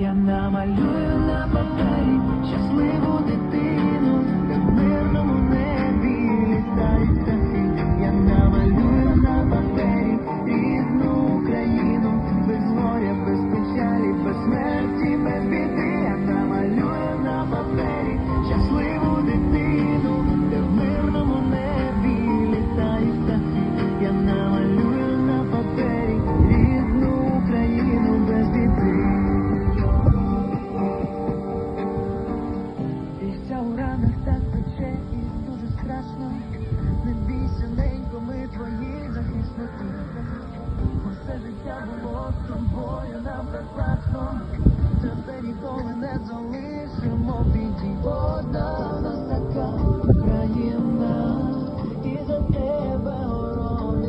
Я намалюю на папері щасливу дитину, де в мирному небі літають птахи. Я намалюю на папері рідну Україну, без горя, без печалі, без смерті, без біди. Я намалюю на папері щасливу дитину, де в мирному небі літають птахи. Я намалюю залишимо біді. Одна в нас і за тебе горони.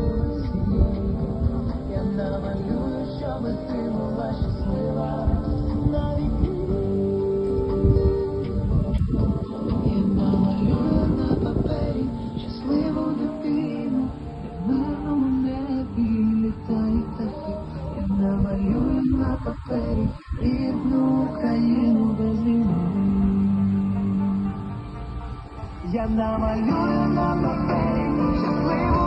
Я намалюю, щоб ти була щаслива навіки. Я намалюю на папері щасливу дитину, в мирному небі на папері рідну Я намалюю на папері щасливо.